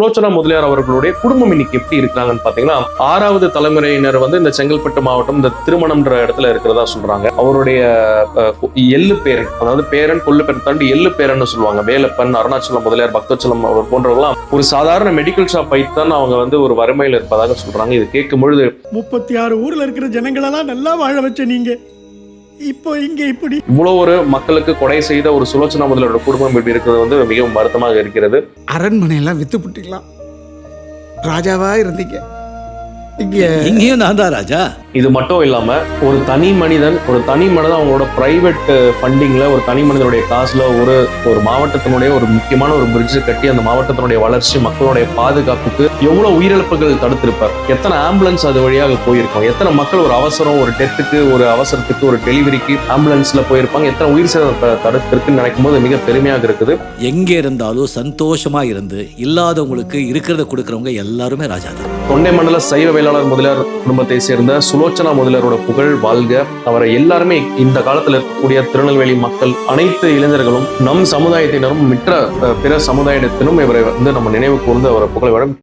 சுலோச்சனா முதலியார் அவர்களுடைய குடும்பம் இன்னைக்கு எப்படி இருக்கிறாங்கன்னு பாத்தீங்கன்னா ஆறாவது தலைமுறையினர் வந்து இந்த செங்கல்பட்டு மாவட்டம் இந்த திருமணம்ன்ற இடத்துல இருக்கிறதா சொல்றாங்க. அவருடைய எள்ளு பேரன் அதாவது பேரன் கொள்ளு பேரன் தாண்டி எள்ளு பேரன் சொல்லுவாங்க. வேலப்பன் அருணாச்சலம் முதலியார் பக்தச்சலம் அவர் போன்றவர்களாம் ஒரு சாதாரண மெடிக்கல் ஷாப் வைத்தான் அவங்க வந்து ஒரு வறுமையில் இருப்பதாக சொல்றாங்க. இது கேட்கும் பொழுது முப்பத்தி ஆறு ஊர்ல இருக்கிற ஜனங்களெல்லாம் நல்லா வாழ வச்ச நீங்க. இப்போ இங்க இப்படி. இவ்வளவு ஒரு மக்களுக்கு கொடை செய்த ஒரு சுலோச்சனா முதலியாரோட குடும்பம் இப்படி இருக்கிறது வந்து மிகவும் வருத்தமாக இருக்கிறது. அரண்மனையெல்லாம் வித்து புட்டிக்கலாம். ராஜாவா இருந்தீங்க. இங்க இங்கேயும் நான் தான் ராஜா. இது மட்டும் இல்லாம ஒரு தனி மனிதன் ஒரு தனி மனிதன் அவங்களோட பிரைவேட் ஃபண்டிங்ல ஒரு தனி மனிதனுடைய காசுல ஒரு ஒரு மாவட்டத்தினுடைய ஒரு முக்கியமான ஒரு பிரிட்ஜ் கட்டி அந்த மாவட்டத்தினுடைய வளர்ச்சி மக்களுடைய பாதுகாப்புக்கு எவ்வளவு உயிரிழப்புகள் தடுத்திருப்பார்? எத்தனை ஆம்புலன்ஸ் அது வழியாக போயிருக்கும்? எத்தனை மக்கள் ஒரு அவசரம் ஒரு டெத்துக்கு ஒரு அவசரத்துக்கு ஒரு டெலிவரிக்கு ஆம்புலன்ஸ்ல போயிருப்பாங்க? எத்தனை உயிர் சேதத்தை தடுத்திருக்குன்னு நினைக்கும் போது மிக பெருமையாக இருக்குது. எங்கே இருந்தாலும் சந்தோஷமா இருந்து இல்லாதவங்களுக்கு இருக்கிறத கொடுக்கறவங்க எல்லாருமே ராஜா தான். தொண்டை மண்டல சைவ வேளாளர் முதலியார் குடும்பத்தை சேர்ந்த சுலோச்சனா முதலியாரோட புகழ் வாழ்க. அவரை எல்லாருமே இந்த காலத்தில் இருக்கக்கூடிய திருநெல்வேலி மக்கள் அனைத்து இளைஞர்களும் நம் சமுதாயத்தினரும் மற்ற பிற சமுதாயத்தினரும் இவரை வந்து நம்ம நினைவு கூர்ந்து அவரை புகழ்